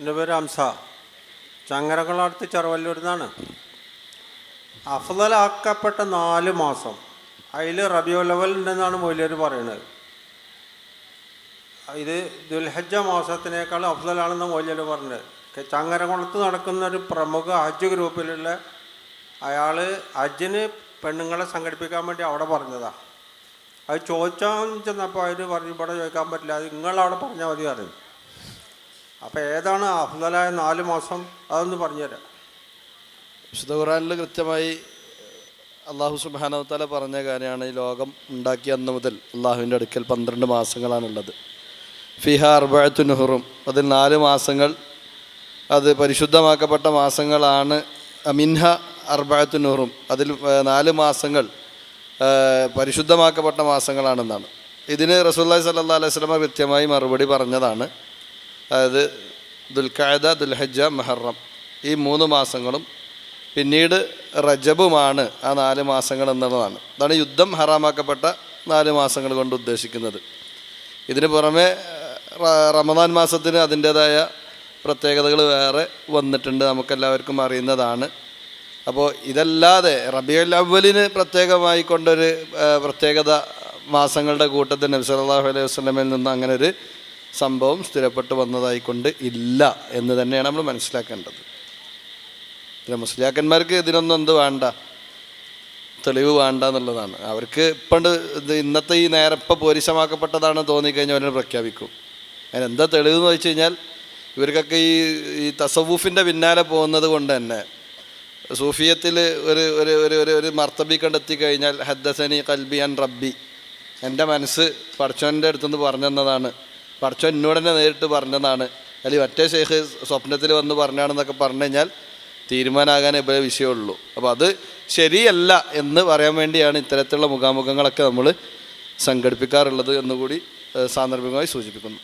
എന്റെ പേര് ഹംസ ചങ്ങരകളടുത്ത് ചെറുവല്ലൂരിൽ നിന്നാണ് അഫ്ദലാക്കപ്പെട്ട നാല് മാസം. അതിൽ റബിയോ ലെവൽ ഉണ്ടെന്നാണ് മൊയ്ലിയർ പറയുന്നത്. ഇത് ദുൽഹജ്ജ മാസത്തിനേക്കാൾ അഫ്ദലാണെന്ന് മൊയ്ലിയർ പറഞ്ഞത്. ചങ്ങരകുളത്ത് നടക്കുന്ന ഒരു പ്രമുഖ ഹജ്ജ് ഗ്രൂപ്പിലുള്ള അയാൾ ഹജ്ജിന് പെണ്ണുങ്ങളെ സംഘടിപ്പിക്കാൻ വേണ്ടി അവിടെ പറഞ്ഞതാണ് അത് ചോദിച്ചാൽ ചെന്നപ്പോൾ അവർ പറഞ്ഞു ഇവിടെ ചോദിക്കാൻ പറ്റില്ല. അത് നിങ്ങളവിടെ പറഞ്ഞാൽ മതി പറഞ്ഞു. അപ്പോൾ ഏതാണ് അഫ്ദലായ നാല് മാസം? അതൊന്ന് പറഞ്ഞുതരാം. വിശുദ്ധ ഖുറാനിൽ കൃത്യമായി അള്ളാഹു സുബാനവത്താല പറഞ്ഞ കാര്യമാണ് ഈ ലോകം ഉണ്ടാക്കിയ അന്ന് മുതൽ അള്ളാഹുവിന്റെ അടുക്കൽ പന്ത്രണ്ട് മാസങ്ങളാണുള്ളത്. ഫിഹ അർബഴത്തു നെഹ്റും അതിൽ നാല് മാസങ്ങൾ അത് പരിശുദ്ധമാക്കപ്പെട്ട മാസങ്ങളാണ്. മിൻഹ അർബഴത്തു നെഹ്റും അതിൽ നാല് മാസങ്ങൾ പരിശുദ്ധമാക്കപ്പെട്ട മാസങ്ങളാണെന്നാണ്. ഇതിന് റസൂല്ലാ സല്ലാ അലൈഹി സ്വലമ കൃത്യമായി മറുപടി പറഞ്ഞതാണ്. അതായത് ദുൽഖായദ ദുൽഹജ്ജ മെഹറം. ഈ മൂന്ന് മാസങ്ങളും പിന്നീട് റജബുമാണ് ആ നാല് മാസങ്ങൾ എന്നുള്ളതാണ്. അതാണ് യുദ്ധം ഹറാമാക്കപ്പെട്ട നാല് മാസങ്ങൾ കൊണ്ട് ഉദ്ദേശിക്കുന്നത്. ഇതിന് പുറമെ റമദാൻ മാസത്തിന് അതിന്റേതായ പ്രത്യേകതകൾ വേറെ വന്നിട്ടുണ്ട് നമുക്കെല്ലാവർക്കും അറിയുന്നതാണ്. അപ്പോൾ ഇതല്ലാതെ റബിയുൽ അവലിന് പ്രത്യേകമായി കൊണ്ടൊരു പ്രത്യേകത മാസങ്ങളുടെ കൂട്ടത്തിൽ നബി സല്ലല്ലാഹു അലൈഹി വസ്ലമിൽ നിന്ന് അങ്ങനെ ഒരു സംഭവം സ്ഥിരപ്പെട്ടു വന്നതായിക്കൊണ്ട് ഇല്ല എന്ന് തന്നെയാണ് നമ്മൾ മനസ്സിലാക്കേണ്ടത്. പിന്നെ മുസ്ലിയാക്കന്മാർക്ക് ഇതിനൊന്നും എന്ത് വേണ്ട? തെളിവ് വേണ്ട എന്നുള്ളതാണ്. അവർക്ക് ഇപ്പണ്ട് ഇന്നത്തെ ഈ നേരപ്പം പോരിശമാക്കപ്പെട്ടതാണ് തോന്നിക്കഴിഞ്ഞാൽ അവരെ പ്രഖ്യാപിക്കും. അതിന് എന്താ തെളിവ് എന്ന് വെച്ച് കഴിഞ്ഞാൽ ഇവർക്കൊക്കെ ഈ ഈ തസവൂഫിന്റെ പിന്നാലെ പോകുന്നത് കൊണ്ട് തന്നെ സൂഫിയത്തിൽ ഒരു ഒരു ഒരു ഒരു ഒരു മർത്തബി കണ്ടെത്തി കഴിഞ്ഞാൽ ഹദ്ദസനി കൽബി അൻ റബ്ബി. എന്റെ മനസ്സ് പടച്ചോന്റെ അടുത്തുനിന്ന് പറഞ്ഞതാണ് പടച്ചോൻ എന്നോട് തന്നെ നേരിട്ട് പറഞ്ഞതാണ്. അല്ലെങ്കിൽ മറ്റേ ഷെയ്ഖ് സ്വപ്നത്തിൽ വന്ന് പറഞ്ഞാണെന്നൊക്കെ പറഞ്ഞു കഴിഞ്ഞാൽ തീരുമാനമാകാനേ ഇപ്പോൾ വിഷയമുള്ളൂ. അപ്പോൾ അത് ശരിയല്ല എന്ന് പറയാൻ വേണ്ടിയാണ് ഇത്തരത്തിലുള്ള മുഖാമുഖങ്ങളൊക്കെ നമ്മൾ സംഘടിപ്പിക്കാറുള്ളത് എന്നുകൂടി സാന്ദർഭികമായി സൂചിപ്പിക്കുന്നു.